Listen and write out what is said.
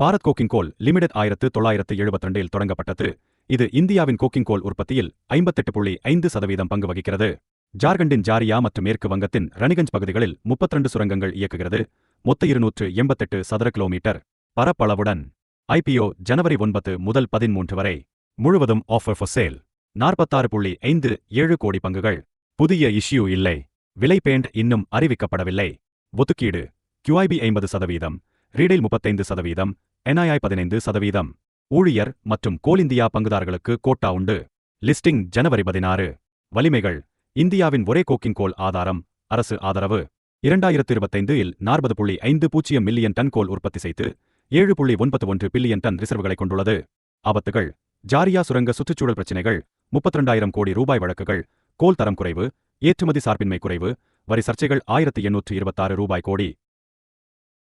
பாரத் கோக்கிங் கோல் limited ஆயிரத்து தொள்ளாயிரத்து எழுபத்திரண்டில் தொடங்கப்பட்டது. இது இந்தியாவின் கோக்கிங் கோல் உற்பத்தியில் ஐம்பத்தெட்டு புள்ளி ஐந்து சதவீதம் பங்கு வகிக்கிறது. ஜார்க்கண்டின் ஜாரியா மற்றும் மேற்கு வங்கத்தின் ரணிகஞ்ச் பகுதிகளில் முப்பத்திரண்டு சுரங்கங்கள் இயக்குகிறது. மொத்த இருநூற்று எண்பத்தெட்டு சதுர கிலோமீட்டர் பரப்பளவுடன் ஐபிஓ ஜனவரி ஒன்பது முதல் பதிமூன்று வரை முழுவதும் ஆஃபர் ஃபார் சேல் நாற்பத்தாறு புள்ளி ஐந்து ஏழு கோடி பங்குகள். புதிய இஷ்யூ இல்லை. விலை பேண்ட் இன்னும் அறிவிக்கப்படவில்லை. ஒதுக்கீடு கியூஐபி ஐம்பது சதவீதம். ரீடெயில் முப்பத்தைந்து சதவீதம் என்ஐஐ பதினைந்து சதவீதம். ஊழியர் மற்றும் கோல் இந்தியா பங்குதாரர்களுக்கு கோட்டா உண்டு. லிஸ்டிங் ஜனவரி பதினாறு. வலிமைகள். இந்தியாவின் ஒரே கோக்கிங் கோல் ஆதாரம் அரசு ஆதரவு. இரண்டாயிரத்து இருபத்தைந்து இல் நாற்பது புள்ளி ஐந்து பூஜ்ஜியம் மில்லியன் டன் கோல் உற்பத்தி செய்து ஏழு புள்ளி ஒன்பது ஒன்று பில்லியன் டன் ரிசர்வ்களை கொண்டுள்ளது. ஆபத்துகள். ஜாரியா சுரங்க சுற்றுச்சூழல் பிரச்சினைகள் முப்பத்திரண்டாயிரம் கோடி ரூபாய் வழக்குகள் கோல் தரம் குறைவு ஏற்றுமதி சார்பின்மை குறைவு வரி சர்ச்சைகள் ஆயிரத்தி எண்ணூற்று இருபத்தாறு ரூபாய் கோடி.